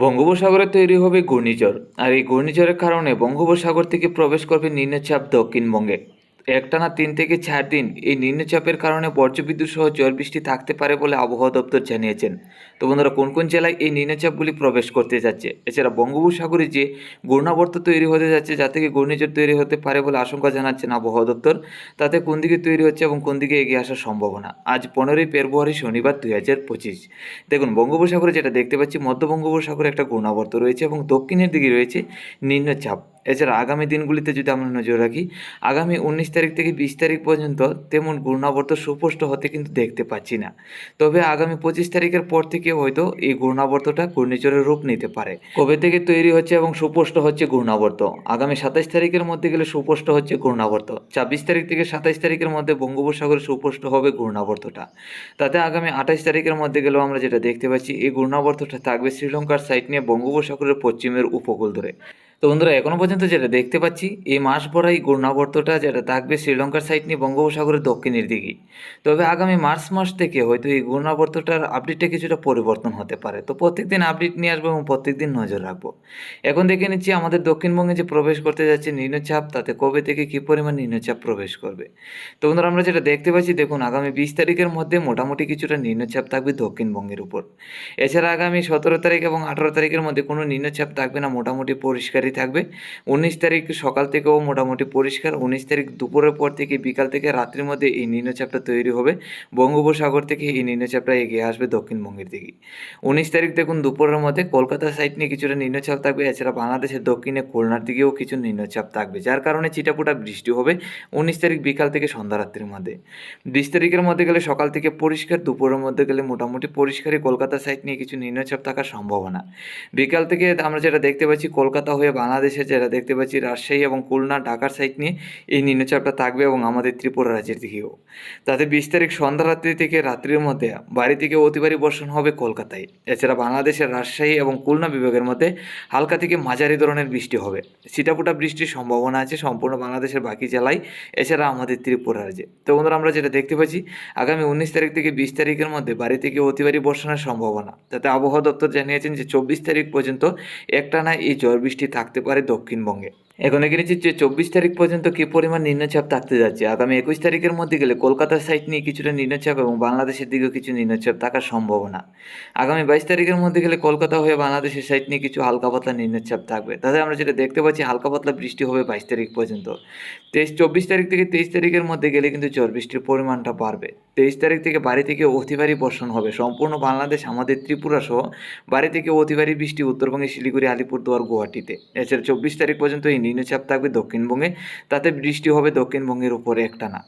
বঙ্গোপসাগরে তৈরি হবে ঘূর্ণিঝড় আর এই ঘূর্ণিঝড়ের কারণে বঙ্গোপসাগর থেকে প্রবেশ করবে নিম্নচাপ দক্ষিণবঙ্গে। একটানা তিন থেকে চার দিন এই নিম্নচাপের কারণে বজ্রবিদ্যুৎ সহ ঝড় বৃষ্টি থাকতে পারে বলে আবহাওয়া দপ্তর জানিয়েছেন। তো বন্ধুরা, কোন কোন জেলায় এই নিম্নচাপগুলি প্রবেশ করতে যাচ্ছে? এছাড়া বঙ্গোপসাগরে যে ঘূর্ণাবর্ত তৈরি হতে যাচ্ছে, যা থেকে ঘূর্ণিঝড় তৈরি হতে পারে বলে আশঙ্কা জানাচ্ছেন আবহাওয়া দপ্তর, তাতে কোন দিকে তৈরি হচ্ছে এবং কোন দিকে এগিয়ে আসার সম্ভাবনা? আজ পনেরোই ফেব্রুয়ারি, শনিবার দুই হাজার পঁচিশ। দেখুন, বঙ্গোপসাগরে যেটা দেখতে পাচ্ছি, মধ্য বঙ্গোপসাগরে একটা ঘূর্ণাবর্ত রয়েছে এবং দক্ষিণের দিকে রয়েছে নিম্নচাপ। এছাড়া আগামী দিনগুলিতে যদি আমরা নজর রাখি, আগামী উনিশ তারিখ থেকে বিশ তারিখ পর্যন্ত তেমন ঘূর্ণাবর্ত সুস্পষ্ট হতে কিন্তু দেখতে পাচ্ছি না। তবে আগামী পঁচিশ তারিখের পর থেকে হয়তো এই ঘূর্ণাবর্তটা ঘূর্ণিঝড়ের রূপ নিতে পারে। কবে থেকে তৈরি হচ্ছে এবং সুস্পষ্ট হচ্ছে ঘূর্ণাবর্ত? আগামী সাতাইশ তারিখের মধ্যে গেলে সুস্পষ্ট হচ্ছে ঘূর্ণাবর্ত। ছাব্বিশ তারিখ থেকে সাতাইশ তারিখের মধ্যে বঙ্গোপসাগরে সুস্পষ্ট হবে ঘূর্ণাবর্তটা। তাতে আগামী আঠাইশ তারিখের মধ্যে গেলেও আমরা যেটা দেখতে পাচ্ছি, এই ঘূর্ণাবর্তটা থাকবে শ্রীলঙ্কার সাইড নিয়ে বঙ্গোপসাগরের পশ্চিমের উপকূল ধরে। তো বন্ধুরা, এখনও পর্যন্ত যেটা দেখতে পাচ্ছি, এই মাস ভরা এই ঘূর্ণাবর্তটা যেটা থাকবে শ্রীলঙ্কার সাইড নিয়ে বঙ্গোপসাগরের দক্ষিণের দিকেই তবে আগামী মার্চ মাস থেকে হয়তো এই ঘূর্ণাবর্তটার আপডেটটা কিছুটা পরিবর্তন হতে পারে। তো প্রত্যেকদিন আপডেট নিয়ে আসব এবং প্রত্যেকদিন নজর রাখব। এখন দেখে নিচ্ছি আমাদের দক্ষিণবঙ্গে যে প্রবেশ করতে যাচ্ছে নিম্নচাপ, তাতে কবে থেকে কী পরিমাণ নিম্নচাপ প্রবেশ করবে? তো বন্ধুরা, আমরা যেটা দেখতে পাচ্ছি, দেখুন আগামী বিশ তারিখের মধ্যে মোটামুটি কিছুটা নিম্নচাপ থাকবে দক্ষিণবঙ্গের উপর। এছাড়া আগামী সতেরো তারিখ এবং আঠারো তারিখের মধ্যে কোনো নিম্নচাপ থাকবে না, মোটামুটি পরিষ্কারই থাকবে। উনিশ তারিখ সকাল থেকেও মোটামুটি পরিষ্কার। উনিশ তারিখ দুপুরের পর থেকে বিকাল থেকে রাত্রির মধ্যে এই নিম্নচাপটা তৈরি হবে। বঙ্গোপসাগর থেকে এই নিম্নচাপটা এগিয়ে আসবে দক্ষিণবঙ্গের দিকে। উনিশ তারিখ দেখুন দুপুরের মধ্যে কলকাতা সাইড নিয়ে কিছুটা নিম্নচাপ থাকবে। এছাড়া বাংলাদেশের দক্ষিণে খুলনার দিকেও কিছু নিম্নচাপ থাকবে, যার কারণে চিটাপুটা বৃষ্টি হবে উনিশ তারিখ বিকাল থেকে সন্ধ্যা রাত্রির মধ্যে। বিশ তারিখের মধ্যে গেলে সকাল থেকে পরিষ্কার, দুপুরের মধ্যে গেলে মোটামুটি পরিষ্কারই কলকাতা সাইড নিয়ে কিছু নিম্নচাপ থাকার সম্ভাবনা। বিকাল থেকে আমরা যেটা দেখতে পাচ্ছি, কলকাতা হয়ে বাংলাদেশে যেটা দেখতে পাচ্ছি, রাজশাহী এবং খুলনা, ঢাকার সাইড নিয়ে এই নিম্নচাপটা থাকবে এবং আমাদের ত্রিপুরা রাজ্যের দিকেও। তাতে বিশ তারিখ সন্ধ্যা রাত্রি থেকে রাত্রির মধ্যে বাড়ি থেকে অতিবারী বর্ষণ হবে কলকাতায়। এছাড়া বাংলাদেশের রাজশাহী এবং খুলনা বিভাগের মধ্যে হালকা থেকে মাঝারি ধরনের বৃষ্টি হবে। ছিটাফোটা বৃষ্টির সম্ভাবনা আছে সম্পূর্ণ বাংলাদেশের বাকি জেলায়, এছাড়া আমাদের ত্রিপুরা রাজ্যে। তো বন্ধুরা, আমরা যেটা দেখতে পাচ্ছি, আগামী উনিশ তারিখ থেকে বিশ তারিখের মধ্যে বাড়ি থেকে অতিবারী বর্ষণের সম্ভাবনা। তাতে আবহাওয়া দপ্তর জানিয়েছেন যে চব্বিশ তারিখ পর্যন্ত একটানা এই ঝড় বৃষ্টি থাকতে পারে দক্ষিণবঙ্গে। এখন নিচ্ছি যে চব্বিশ তারিখ পর্যন্ত কী পরিমাণ নিম্নচাপ থাকতে যাচ্ছে? আগামী একুশ তারিখের মধ্যে গেলে কলকাতার সাইড নিয়ে কিছুটা নিম্নচাপ এবং বাংলাদেশের দিকেও কিছু নিম্নচাপ থাকার সম্ভাবনা। আগামী বাইশ তারিখের মধ্যে গেলে কলকাতা হয়ে বাংলাদেশের সাইড নিয়ে কিছু হালকা পাতলা নিম্নচাপ থাকবে। তাতে আমরা যেটা দেখতে পাচ্ছি, হালকা পাতলা বৃষ্টি হবে বাইশ তারিখ পর্যন্ত। তেইশ চব্বিশ তারিখ থেকে তেইশ তারিখের মধ্যে গেলে কিন্তু ঝড় বৃষ্টির পরিমাণটা বাড়বে। তেইশ তারিখ থেকে বাড়ি থেকে অতিবারী বর্ষণ হবে। সম্পূর্ণ বাংলাদেশ, আমাদের ত্রিপুরা সহ বাড়ি থেকে অতিবারী বৃষ্টি উত্তরবঙ্গে শিলিগুড়ি, আলিপুরদুয়ার, গুয়াহাটিতে। এছাড়া চব্বিশ তারিখ পর্যন্ত এই নিম্নচাপ থাকবে দক্ষিণবঙ্গে তাতে বৃষ্টি হবে দক্ষিণবঙ্গের উপরে একটানা।